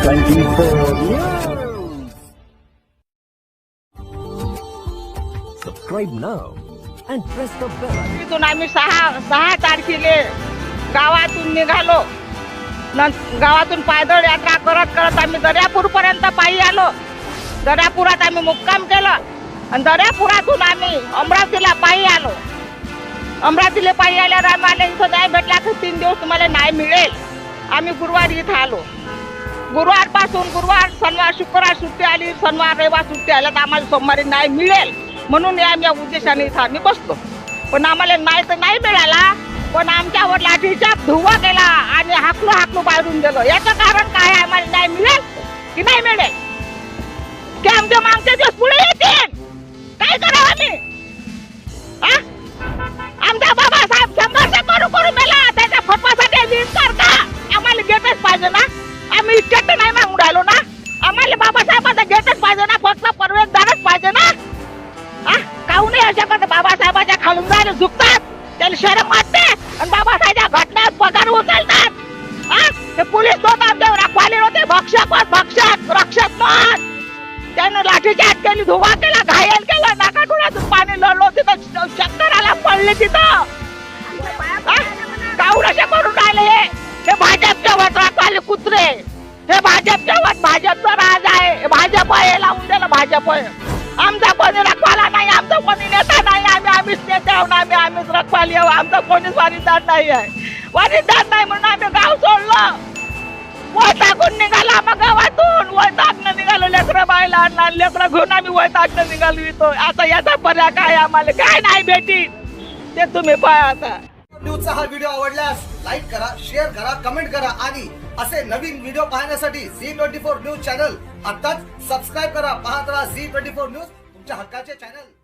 24 News. Subscribe now and press the bell. तिथून आम्ही सहा सहा तारखेले गावातून निघालो. नं- गावातून पायदळ यात्रा करत करत आम्ही दर्यापूर पर्यंत पायी आलो. दर्यापुरात आम्ही मुक्काम केलं. आणि दर्यापुरातून आम्ही अमरावतीला पायी आलो. अमरावतीला पायी आल्यावर आम्हाला इथं नाही भेटला की तीन दिवस तुम्हाला नाही मिळेल. आम्ही गुरुवारी इथं आलो. गुरुवारपासून गुरुवार शनिवार शुक्रवार सुट्टी आली. शनिवार रविवार सुट्टी आल्या तर आम्हाला सोमवारी नाही मिळेल. म्हणून या या उद्देशाने इथं आम्ही बसतो पण आम्हाला नाही तर नाही मिळाला पण आमच्यावर लाठीचा धुवा केला आणि हाकलू हाकलू बाहेरून गेलो. याचं कारण काय? आम्हाला नाही मिळेल की नाही मिळेल? की आमच्या मागच्या दिवस पुढे येतील? काय करावं आम्ही? आम्ही इतक्यात नाही मागून राहिलो ना? आम्हाला बाबासाहेबांचा घेतच पाहिजे ना फक्त परवेदारच पाहिजे ना? काहून नाही अशा करता? बाबासाहेबाच्या खालून जायला झुकतात त्याला शरम वाटते आणि बाबासाहेबच्या घटना पगार उचलतात. हा ते पोलीस दोन आमच्यावर रखवाले होते भक्षक भक्षक रक्षक त्यानं लाठीची हात केली धुवा केला घायल केला नाका डोळ्यातून पाणी लढलो तिथं चक्कर आला पडले तिथं. भाजपचा राज आहे. भाजप आहे लावून दिलं भाजप आहे. आमचा कोणी रखवाला नाही आमचा कोणी नेता नाही. आम्ही आम्हीच नेते आहोत आम्ही आम्हीच रखवाली आहोत. आमचा कोणीच वारीदार नाही आहे. वारीदार नाही म्हणून आम्ही गाव सोडलं. वैतागून निघाला मग गावातून. वैतागनं निघालो लेकरं बायला आणला लेकरं घेऊन आम्ही वैतागनं निघालो इथं. आता याचा पर्याय काय आम्हाला? काय नाही भेटी. ते तुम्ही पाहा आता. न्यूजचा हा व्हिडिओ आवडल्यास लाईक करा शेअर करा कमेंट करा आणि असे नवीन व्हिडिओ पाहण्यासाठी Zee twenty four news channel आताच सबस्क्राईब करा. पाहत राहा झी ट्वेंटी फोर न्यूज तुमच्या हक्काचे चॅनल